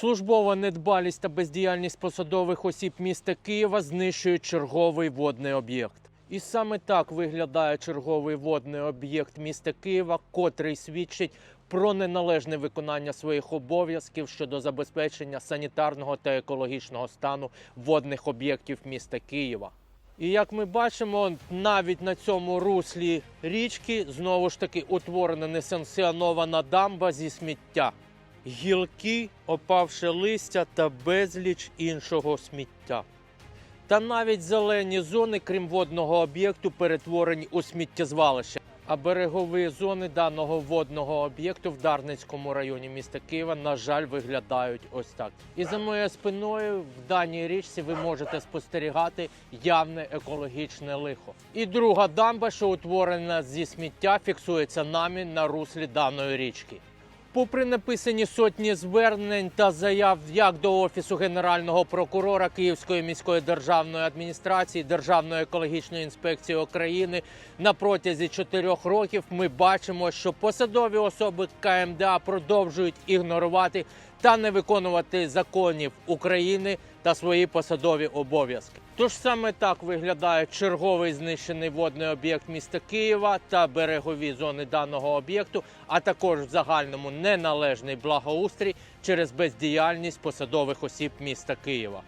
Службова недбалість та бездіяльність посадових осіб міста Києва знищують черговий водний об'єкт. І саме так виглядає черговий водний об'єкт міста Києва, котрий свідчить про неналежне виконання своїх обов'язків щодо забезпечення санітарного та екологічного стану водних об'єктів міста Києва. І як ми бачимо, навіть на цьому руслі річки знову ж таки утворена несанкціонована дамба зі сміття. Гілки, опавше листя та безліч іншого сміття. Та навіть зелені зони, крім водного об'єкту, перетворені у сміттєзвалище. А берегові зони даного водного об'єкту в Дарницькому районі міста Києва, на жаль, виглядають ось так. І за моєю спиною в даній річці ви можете спостерігати явне екологічне лихо. І друга дамба, що утворена зі сміття, фіксується нами на руслі даної річки. Попри написані сотні звернень та заяв як до офісу генерального прокурора Київської міської державної адміністрації Державної екологічної інспекції України на протязі чотирьох років, ми бачимо, що посадові особи КМДА продовжують ігнорувати та не виконувати законів України та свої посадові обов'язки. Тож саме так виглядає черговий знищений водний об'єкт міста Києва та берегові зони даного об'єкту, а також в загальному неналежний благоустрій через бездіяльність посадових осіб міста Києва.